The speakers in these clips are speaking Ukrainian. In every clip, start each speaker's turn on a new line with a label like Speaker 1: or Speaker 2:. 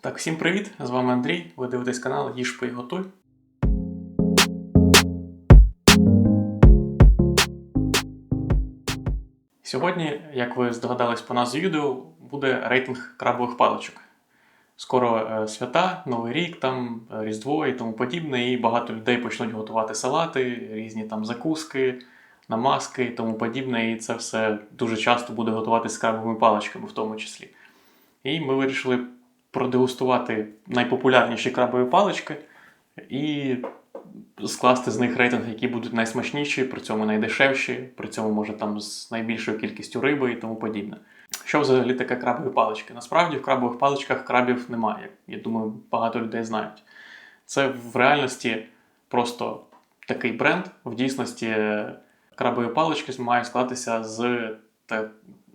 Speaker 1: Так, всім привіт! З вами Андрій. Ви дивитесь канал Їж пий готуй. Сьогодні, як ви здогадались по назві відео, буде рейтинг крабових паличок. Скоро е, свята, Новий рік, там Різдво і тому подібне, і багато людей почнуть готувати салати, різні там закуски, намазки і тому подібне. І це все дуже часто буде готуватися з крабовими паличками, в тому числі. І ми вирішили продегустувати найпопулярніші крабові палички і скласти з них рейтинг, які будуть найсмачніші, при цьому найдешевші, при цьому може там з найбільшою кількістю риби і тому подібне. Що взагалі таке крабові палички? Насправді в крабових паличках крабів немає. Я думаю, багато людей знають. Це в реальності просто такий бренд. В дійсності крабові палички мають складатися з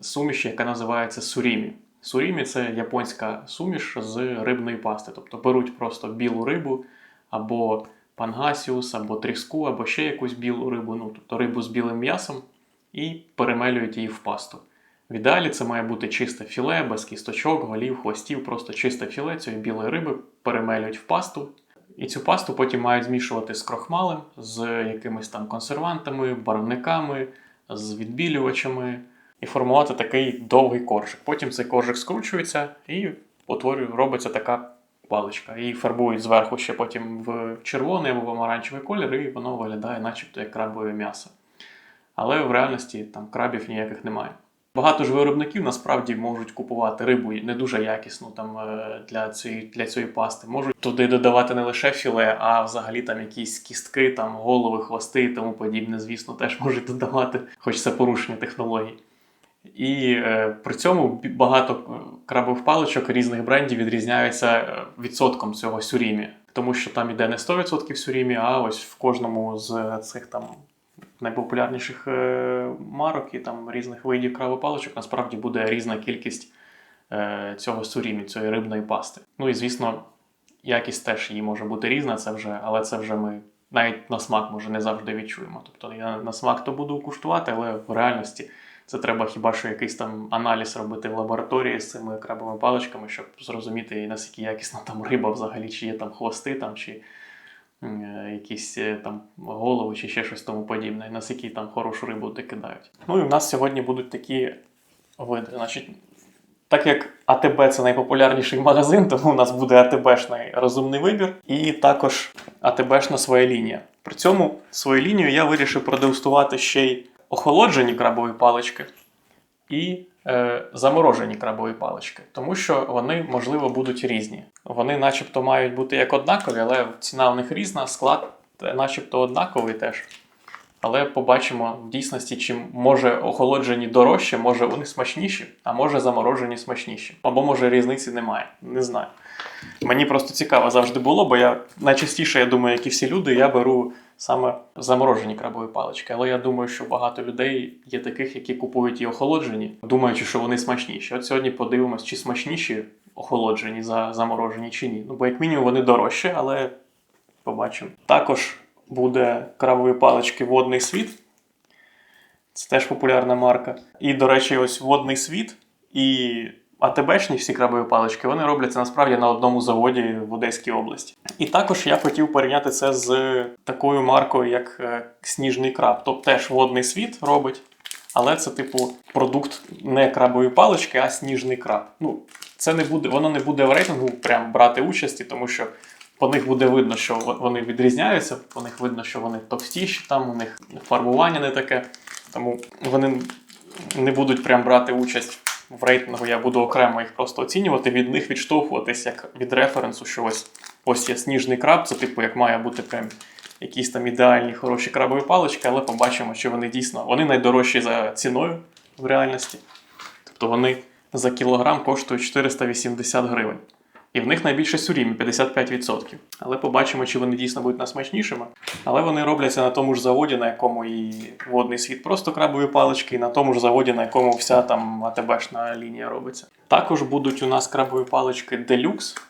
Speaker 1: суміші, яка називається сурімі. Сурімі це японська суміш з рибної пасти. Тобто беруть просто білу рибу або пангасіус, або тріску, або ще якусь білу рибу, ну тобто рибу з білим м'ясом, і перемелюють її в пасту. В ідеалі це має бути чисте філе, без кісточок, голів, хвостів, просто чисте філе цієї білої риби перемелюють в пасту. І цю пасту потім мають змішувати з крохмалем, з якимись там консервантами, барвниками, з відбілювачами і формувати такий довгий коржик. Потім цей коржик скручується і утворює, робиться така паличка. Її фарбують зверху ще потім в червоний або помаранчевий колір, і воно виглядає, начебто, як крабове м'ясо. Але в реальності там крабів ніяких немає. Багато ж виробників насправді можуть купувати рибу не дуже якісну там е, для цієї для цієї пасти. Можуть туди додавати не лише філе, а взагалі там якісь кістки, там голови, хвости і тому подібне. Звісно, теж можуть додавати, хоч це порушення технологій. І е, при цьому багато е, крабових паличок різних брендів відрізняються е, відсотком цього сюрімі, тому що там іде не 100% сюрімі, а ось в кожному з цих там найпопулярніших е, марок і там різних видів крабових паличок насправді буде різна кількість е, цього сурімі, цієї рибної пасти. Ну і звісно, якість теж її може бути різна, це вже, але це вже ми навіть на смак може не завжди відчуємо. Тобто я на смак то буду куштувати, але в реальності це треба хіба що якийсь там аналіз робити в лабораторії з цими крабовими паличками, щоб зрозуміти, наскільки якісна там риба взагалі, чи є там хвости, там, чи е, якісь е, там голови, чи ще щось тому подібне, наскільки там хорошу рибу туди кидають. Ну і в нас сьогодні будуть такі види. Значить, так як АТБ це найпопулярніший магазин, тому у нас буде АТБшний розумний вибір, і також АТБшна своя лінія. При цьому свою лінію я вирішив продегустувати ще й охолоджені крабові палички і е, заморожені крабові палички, тому що вони, можливо, будуть різні. Вони, начебто, мають бути як однакові, але ціна у них різна, склад е, начебто однаковий теж. Але побачимо в дійсності, чи може охолоджені дорожче, може вони смачніші, а може заморожені смачніші. Або може різниці немає. Не знаю. Мені просто цікаво завжди було, бо я найчастіше, я думаю, як і всі люди, я беру саме заморожені крабові палички. Але я думаю, що багато людей є таких, які купують і охолоджені, думаючи, що вони смачніші. От сьогодні подивимось, чи смачніші охолоджені за заморожені чи ні. Ну, бо як мінімум вони дорожчі, але побачимо. Також буде крабові палички водний світ. Це теж популярна марка. І, до речі, ось водний світ і АТБшні всі крабові палички, вони робляться насправді на одному заводі в Одеській області. І також я хотів порівняти це з такою маркою, як е, Сніжний краб. Тобто теж водний світ робить, але це, типу, продукт не крабової палички, а сніжний краб. Ну, це не буде, воно не буде в рейтингу прям брати участі, тому що по них буде видно, що вони відрізняються, по них видно, що вони товстіші, там у них фарбування не таке. Тому вони не будуть прям брати участь в рейтингу. Я буду окремо їх просто оцінювати, від них відштовхуватись як від референсу, що ось ось є сніжний краб, це типу як має бути прям якісь там ідеальні хороші крабові палички, але побачимо, що вони дійсно вони найдорожчі за ціною в реальності. Тобто вони за кілограм коштують 480 гривень. І в них найбільше сюрімі 55%. Але побачимо, чи вони дійсно будуть найсмачнішими. Але вони робляться на тому ж заводі, на якому і водний світ просто крабові палички, і на тому ж заводі, на якому вся там АТБшна лінія робиться. Також будуть у нас крабові палички Deluxe.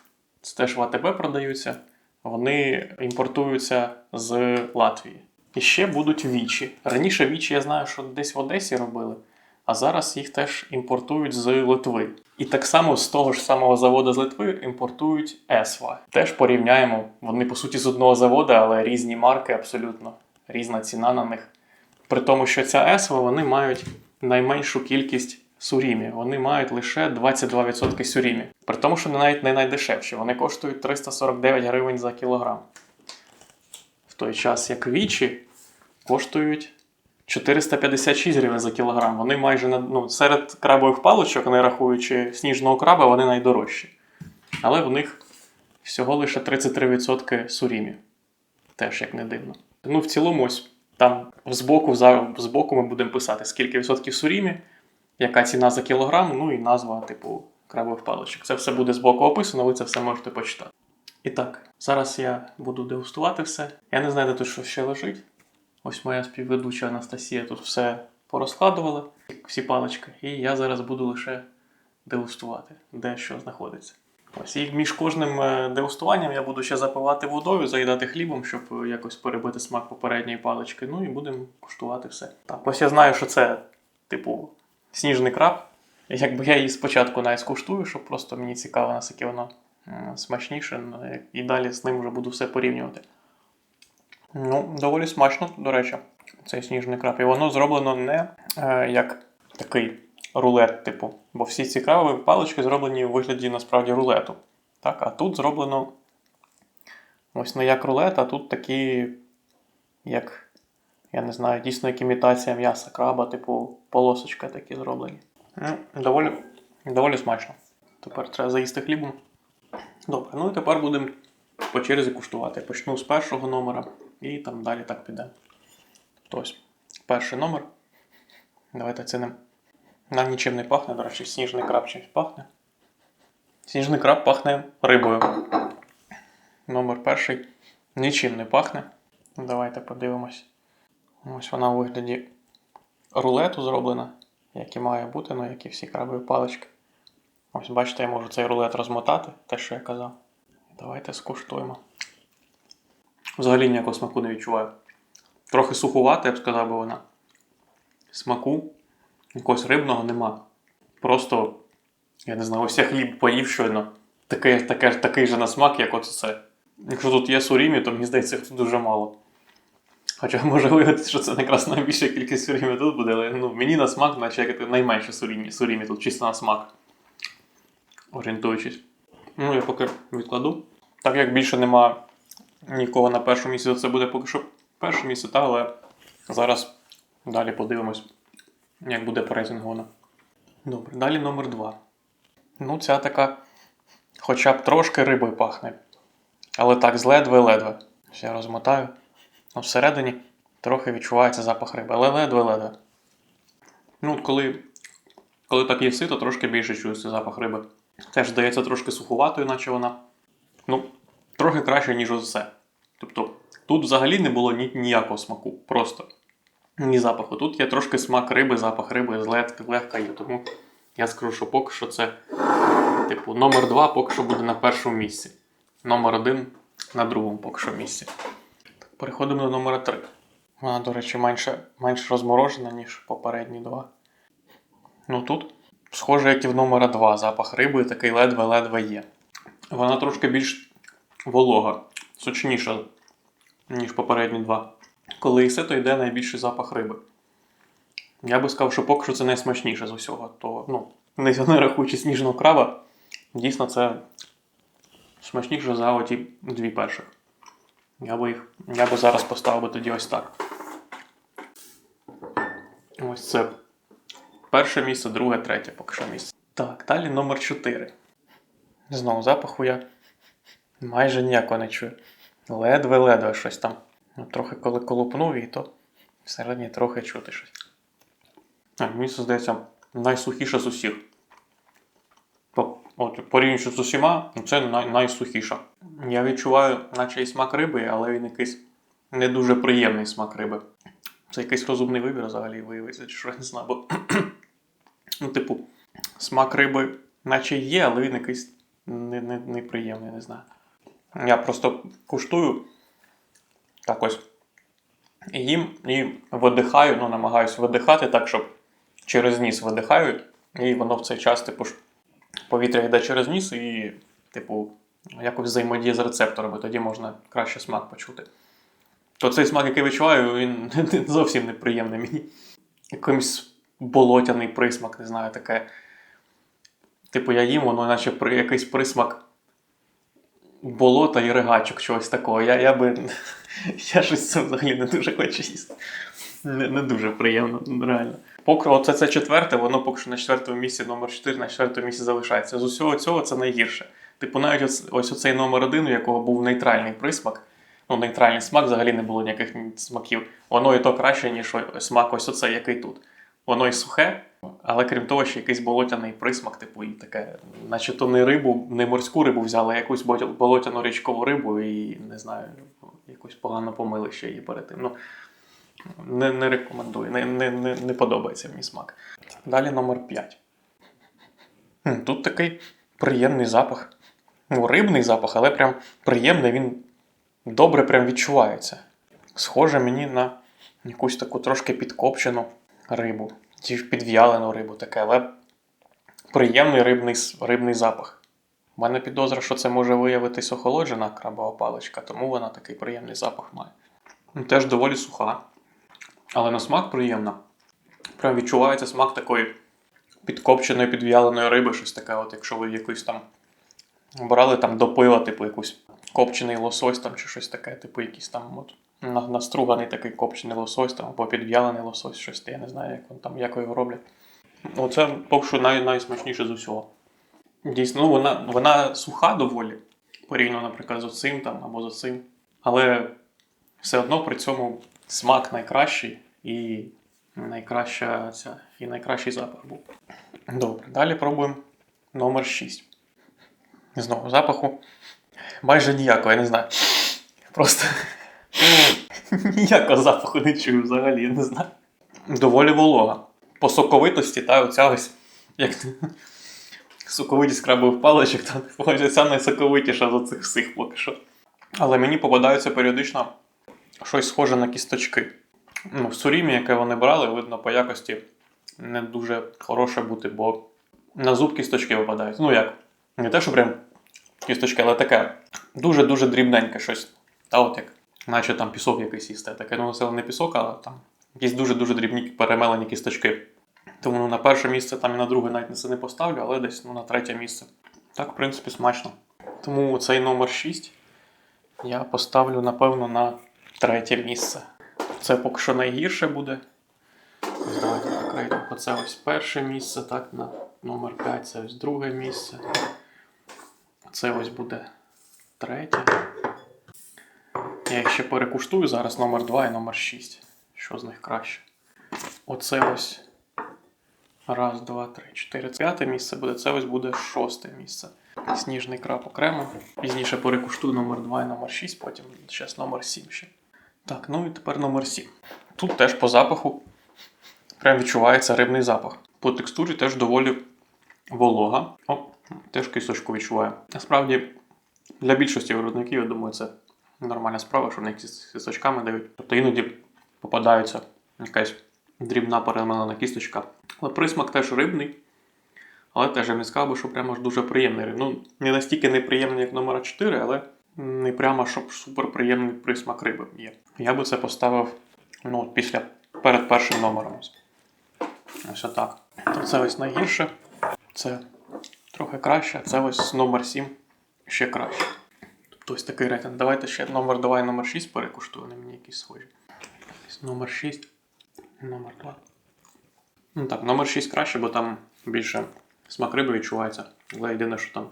Speaker 1: Це теж в АТБ продаються. Вони імпортуються з Латвії. І ще будуть вічі. Раніше вічі я знаю, що десь в Одесі робили. А зараз їх теж імпортують з Литви. І так само з того ж самого заводу з Литви імпортують Есва. Теж порівняємо. Вони по суті з одного заводу, але різні марки абсолютно різна ціна на них. При тому, що ця Есва вони мають найменшу кількість сурімі. Вони мають лише 22% сурімі. При тому, що не навіть не найдешевші. Вони коштують 349 гривень за кілограм. В той час, як вічі коштують 456 гривень за кілограм. Вони майже ну, серед крабових паличок, не рахуючи сніжного краба, вони найдорожчі. Але в них всього лише 33% сурімі. Теж як не дивно. Ну, в цілому, ось там збоку, збоку ми будемо писати, скільки відсотків сурімі, яка ціна за кілограм, ну і назва, типу, крабових паличок. Це все буде збоку описано, ви це все можете почитати. І так, зараз я буду дегустувати все. Я не знаю, де тут що ще лежить. Ось моя співведуча Анастасія тут все порозкладувала, всі палички. І я зараз буду лише дегустувати, де що знаходиться. Ось і між кожним е, дегустуванням я буду ще запивати водою, заїдати хлібом, щоб е, якось перебити смак попередньої палички. Ну і будемо куштувати все. Так, ось я знаю, що це, типу, сніжний краб. Якби я її спочатку навіть скуштую, щоб просто мені цікаво, наскільки воно смачніше, ну, і далі з ним вже буду все порівнювати. Ну, доволі смачно, до речі, цей сніжний краб. І воно зроблено не е, як такий рулет, типу. Бо всі ці крабові палички зроблені у вигляді насправді рулету. Так, а тут зроблено ось не як рулет, а тут такі, як, я не знаю, дійсно як імітація м'яса краба, типу полосочка такі зроблені. Ну, доволі, доволі смачно. Тепер треба заїсти хлібом. Добре, ну і тепер будемо по черзі куштувати. Почну з першого номера і там далі так піде. Тобто перший номер. Давайте оцінимо. Нам нічим не пахне, до речі, сніжний краб чимось пахне. Сніжний краб пахне рибою. Номер перший нічим не пахне. Давайте подивимось. Ось вона у вигляді рулету зроблена, як і має бути, ну як і всі крабові палички. Ось бачите, я можу цей рулет розмотати, те, що я казав. Давайте скуштуємо. Взагалі ніякого смаку не відчуваю. Трохи сухувата, я б сказав би вона. Смаку якогось рибного нема. Просто, я не знаю, ось я хліб поїв щойно. Таке, таке, такий же на смак, як оце це. Якщо тут є сурімі, то мені здається, їх тут дуже мало. Хоча може виявитися, що це якраз найбільша кількість сурімі тут буде, але ну, мені на смак, наче найменше сурімі, сурімі тут чисто на смак. Орієнтуючись. Ну, я поки відкладу. Так як більше нема нікого на першому місці, це буде поки що перше місце, та, але зараз далі подивимось, як буде по рейтингу. Добре, далі номер 2. Ну, ця така, хоча б трошки рибою пахне. Але так, з ледве-ледве. Я розмотаю. Ну, всередині трохи відчувається запах риби, але ледве-ледве. Ну, коли, коли так їси, то трошки більше чується запах риби. Теж здається трошки суховатою, наче вона. Ну, трохи краще, ніж усе. Тобто, тут взагалі не було ні, ніякого смаку. Просто ні запаху. Тут є трошки смак риби, запах риби легка є. Тому я скажу, що поки що це, типу, номер 2 поки що буде на першому місці. Номер 1 на другому поки що місці. Переходимо до номера 3. Вона, до речі, менше, менш розморожена, ніж попередні два. Ну тут, схоже, як і в номера 2, запах риби такий ледве-ледве є. Вона трошки більш волога, сочніша, ніж попередні два. Коли їси, то йде найбільший запах риби. Я би сказав, що поки що це найсмачніше з усього. То, ну, не рахуючи сніжного краба, дійсно це смачніше за оті дві перших. Я би їх. Я би зараз поставив би тоді ось так. Ось це перше місце, друге, третє поки що місце. Так, далі номер 4. Знову запаху я майже ніякого не чую. Ледве-ледве щось там. Ну, трохи коли колупнув і то всередині трохи чути щось. Мені це здається найсухіша з усіх. От, порівнюючи з усіма, ну, це най- найсухіша. Я відчуваю, наче і смак риби, але він якийсь не дуже приємний смак риби. Це якийсь розумний вибір взагалі виявиться, чи що я не знаю. Бо, ну, типу, смак риби, наче є, але він якийсь не, не, неприємний, не знаю. Я просто куштую так ось їм і видихаю, ну, намагаюся видихати так, щоб через ніс видихаю, і воно в цей час, типу, повітря йде через ніс і, типу, якось взаємодіє з рецепторами, тоді можна краще смак почути. То цей смак, який відчуваю, він зовсім неприємний мені. Якийсь болотяний присмак, не знаю, таке. Типу, я їм, воно наче якийсь присмак болота і ригачок, чогось такого. Я, я би. Я щось це взагалі не дуже хочу їсти. Не, не дуже приємно, реально. Поки оце це четверте, воно поки що на четвертому місці, номер 4 на четвертому місці залишається. З усього цього це найгірше. Типу, навіть ось, ось оцей номер один, у якого був нейтральний присмак, ну, нейтральний смак, взагалі не було ніяких смаків. Воно і то краще, ніж смак ось оцей, який тут. Воно і сухе, але крім того, ще якийсь болотяний присмак, типу, і таке, наче то не рибу, не морську рибу взяли, а якусь болотяну річкову рибу і не знаю, якусь погано помили ще її перед тим. Ну, не, не рекомендую, не, не, не, не подобається мені смак. Далі номер 5. Тут такий приємний запах. Ну, рибний запах, але прям приємний, він добре прям відчувається. Схоже мені на якусь таку трошки підкопчену рибу, чи ж підв'ялену рибу таке, але приємний рибний, рибний запах. У мене підозра, що це може виявитись охолоджена крабова паличка, тому вона такий приємний запах має. Ну, Теж доволі суха, але на смак приємна. Прям відчувається смак такої підкопченої, підв'яленої риби, щось таке, от якщо ви якусь там брали там до пива, типу якусь копчений лосось там чи щось таке, типу якийсь там от наструганий такий копчений лосось там, або підв'ялений лосось, щось, я не знаю, як він там, як його роблять. Оце поки що най, найсмачніше з усього. Дійсно, ну, вона, вона суха доволі, порівняно, наприклад, з оцим там або з оцим. Але все одно при цьому смак найкращий і найкраща ця, і найкращий запах був. Добре, далі пробуємо номер 6. Знову запаху майже ніякого, я не знаю. Просто ніякого запаху не чую взагалі, я не знаю. Доволі волога. По соковитості, та оця ось, як соковитість крабових паличок, та ось ця найсоковитіша з оцих всіх поки що. Але мені попадається періодично щось схоже на кісточки. Ну, в сурімі, яке вони брали, видно по якості не дуже хороше бути, бо на зуб кісточки випадають. Ну як? Не те, що прям кісточки, але таке дуже-дуже дрібненьке щось. Та от як, наче там пісок якийсь їсти. Таке, ну це не пісок, а там якісь дуже-дуже дрібні перемелені кісточки. Тому ну, на перше місце там і на друге навіть це не поставлю, але десь ну, на третє місце. Так, в принципі, смачно. Тому цей номер 6 я поставлю, напевно, на третє місце. Це поки що найгірше буде. Давайте покриймо. Оце ось перше місце, так, на номер 5, це ось друге місце. Це ось буде третє. Я ще перекуштую зараз номер 2 і номер 6. Що з них краще? Оце ось. Раз, два, три, чотири. П'яте місце буде, це ось буде шосте місце. Сніжний краб окремо. Пізніше перекуштую номер 2 і номер 6, потім зараз номер 7 ще. Так, ну і тепер номер 7. Тут теж по запаху прям відчувається рибний запах. По текстурі теж доволі волога. О, теж кісточку відчуваю. Насправді, для більшості виробників, я думаю, це нормальна справа, що вони з кісточками дають. Тобто іноді попадаються якась дрібна перемелена кісточка. Але присмак теж рибний. Але теж я не сказав би, що прямо ж дуже приємний. Ну, не настільки неприємний, як номер 4, але не прямо, щоб суперприємний присмак риби є. Я би це поставив ну, після перед першим номером. Ось отак. Це ось найгірше. Це трохи краще, це ось номер 7 ще краще. Тобто ось такий рейтинг. Давайте ще номер 2 і номер 6 перекуштую, вони мені якісь схожі. Номер 6, номер 2. Ну так, номер 6 краще, бо там більше смак риби відчувається. Але єдине, що там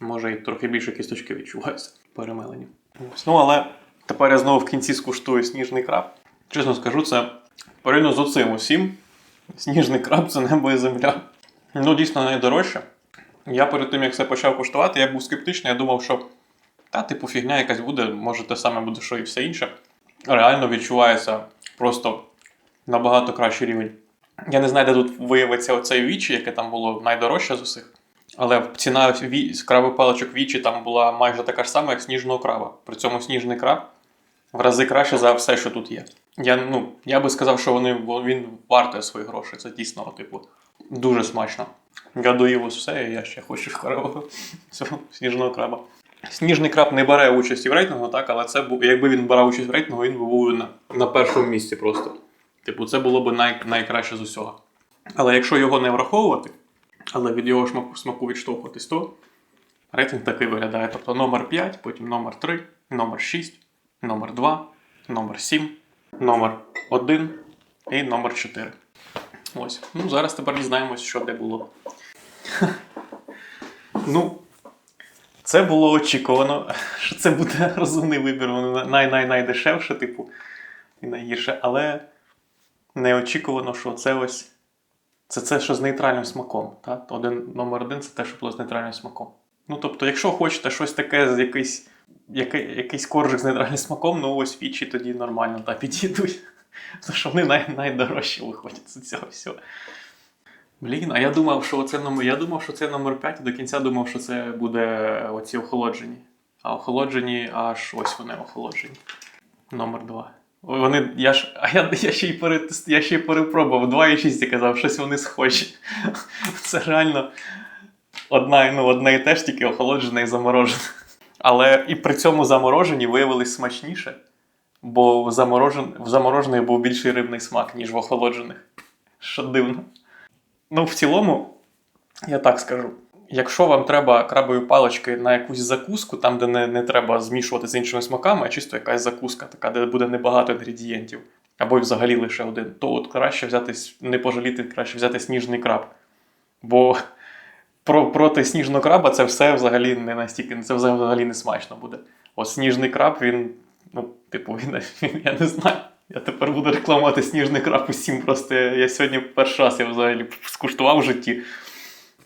Speaker 1: може і трохи більше кісточки відчуваються перемелені. Ось. Ну, але тепер я знову в кінці скуштую сніжний краб. Чесно скажу, це порівняно з оцим усім. Сніжний краб це небо і земля. Ну, дійсно найдорожче. Я перед тим, як це почав куштувати, я був скептичний, я думав, що та, типу, фігня якась буде, може те саме буде, що і все інше. Реально відчувається просто набагато кращий рівень. Я не знаю, де тут виявиться оцей вічі, яке там було найдорожче з усіх. Але ціна з краби паличок вічі там була майже така ж сама, як сніжного краба. При цьому сніжний краб в рази краще за все, що тут є. Я, ну, я би сказав, що вони, він вартує свої гроші. Це дійсно, типу, дуже смачно. Я доїв ось все, і я ще хочу цього сніжного краба. Сніжний краб не бере участі в рейтингу, так, але це якби він брав участь в рейтингу, він би був на, на першому місці просто. Типу, це було б най, найкраще з усього. Але якщо його не враховувати, але від його смаку, смаку відштовхуватись, то рейтинг такий виглядає. Тобто номер 5, потім номер 3, номер 6, номер 2, номер 7, номер 1 і номер 4. Ось. Ну, зараз тепер дізнаємось, що де було. ну, це було очікувано, що це буде розумний вибір. Воно най-най-найдешевше, типу, і найгірше, але неочікувано, що це ось. Це це, що з нейтральним смаком. Так? Один, номер один це те, що було з нейтральним смаком. Ну, тобто, якщо хочете щось таке з якийсь, який, якийсь коржик з нейтральним смаком, ну ось фічі тоді нормально та підійдуть. Тому що вони най, найдорожчі виходять з цього всього. Блін, а я думав, що це номер. Я думав, що це номер 5, і до кінця думав, що це буде оці охолоджені. А охолоджені аж ось вони охолоджені. Номер 2. Вони, я ж, а я, я, ще й перетест, я ще й перепробував 2,6 і казав, щось вони схожі. Це реально одна, ну, одне і те ж, тільки охолоджене і заморожене. Але і при цьому заморожені виявились смачніше, бо в заморожених був більший рибний смак, ніж в охолоджених. Що дивно. Ну, в цілому, я так скажу. Якщо вам треба крабові палички на якусь закуску, там, де не, не треба змішувати з іншими смаками, а чисто якась закуска, така, де буде небагато інгредієнтів, або й взагалі лише один, то от краще взяти, с- не пожаліти, краще взяти сніжний краб. Бо про, проти сніжного краба це все взагалі не настільки, це взагалі не смачно буде. От сніжний краб, він, ну, типу, він, він я не знаю. Я тепер буду рекламувати сніжний краб усім. Просто я, сьогодні перший раз я взагалі скуштував в житті.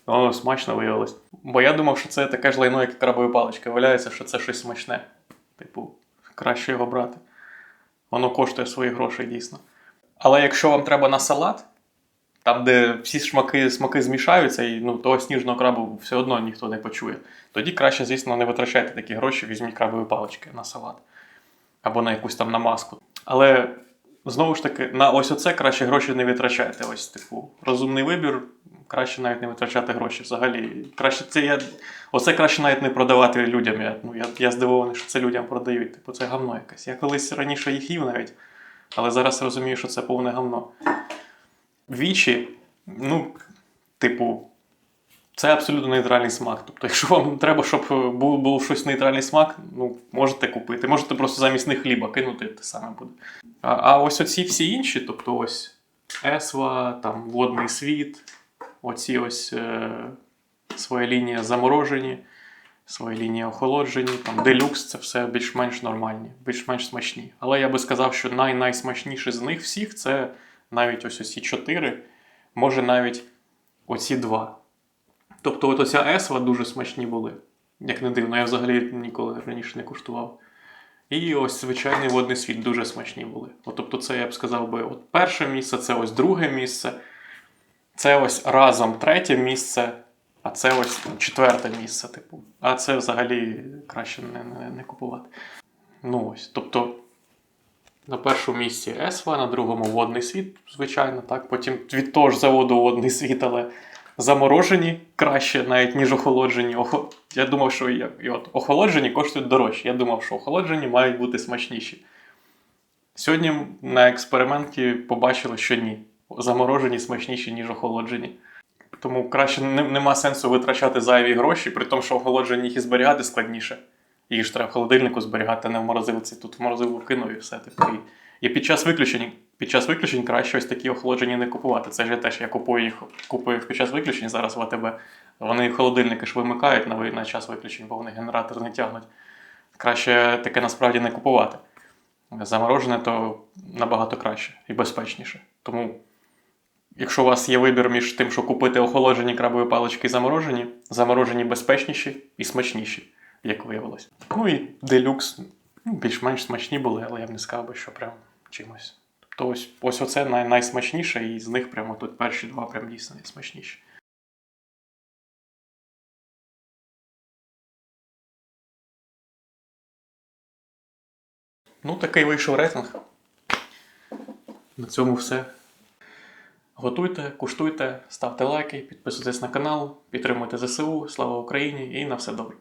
Speaker 1: О, смачно виявилось. Бо я думав, що це таке ж лайно, як крабові палички. Виявляється, що це щось смачне. Типу, краще його брати. Воно коштує свої гроші дійсно. Але якщо вам треба на салат, там, де всі смаки, смаки змішаються, і ну, того сніжного крабу все одно ніхто не почує, тоді краще, звісно, не витрачайте такі гроші, візьміть крабові палички на салат. Або на якусь там намазку. Але знову ж таки, на ось оце краще гроші не витрачайте. Ось, типу, розумний вибір, краще навіть не витрачати гроші. Взагалі, краще це я. Оце краще навіть не продавати людям. Я, ну, я, я здивований, що це людям продають. Типу, це гавно якесь. Я колись раніше їх їв навіть, але зараз розумію, що це повне гавно. Вічі, ну, типу, це абсолютно нейтральний смак. Тобто, якщо вам треба, щоб був, був щось нейтральний смак, ну, можете купити. Можете просто замість них хліба кинути, те саме буде. А, а ось оці всі інші, тобто ось Есва, там водний світ, оці ось е, своя лінія заморожені, своя лінія охолоджені, там делюкс це все більш-менш нормальні, більш-менш смачні. Але я би сказав, що най-найсмачніші з них всіх це навіть ось оці чотири, може навіть оці два. Тобто, от оця Есва дуже смачні були. Як не дивно, я взагалі ніколи раніше не куштував. І ось звичайний водний світ дуже смачні були. От, тобто, це я б сказав би, от перше місце, це ось друге місце, це ось разом третє місце, а це ось четверте місце, типу. А це взагалі краще не, не, не купувати. Ну ось. Тобто, на першому місці Есва, на другому водний світ, звичайно, так. Потім від того ж заводу водний світ, але заморожені краще, навіть ніж охолоджені. Охо... Я думав, що і, і от охолоджені коштують дорожче. Я думав, що охолоджені мають бути смачніші. Сьогодні на експерименті побачили, що ні. Заморожені смачніші, ніж охолоджені. Тому краще не, нема сенсу витрачати зайві гроші, при тому, що охолоджені їх і зберігати складніше. Їх ж треба в холодильнику зберігати, а не в морозилці. Тут в морозилку кинув і все. Типу. І, під час виключень, під час виключень краще ось такі охолоджені не купувати. Це ж я теж я купую їх купую під час виключень зараз в АТБ. Вони холодильники ж вимикають на, на час виключень, бо вони генератор не тягнуть. Краще таке насправді не купувати. Заморожене то набагато краще і безпечніше. Тому, якщо у вас є вибір між тим, що купити охолоджені крабові палички і заморожені, заморожені безпечніші і смачніші, як виявилось. Ну і делюкс ну, більш-менш смачні були, але я б не сказав би, що прям чимось. Тобто ось, ось оце най- найсмачніше, і з них прямо тут перші два прям дійсно найсмачніші. Ну, такий вийшов рейтинг. На цьому все. Готуйте, куштуйте, ставте лайки, підписуйтесь на канал, підтримуйте ЗСУ, слава Україні і на все добре.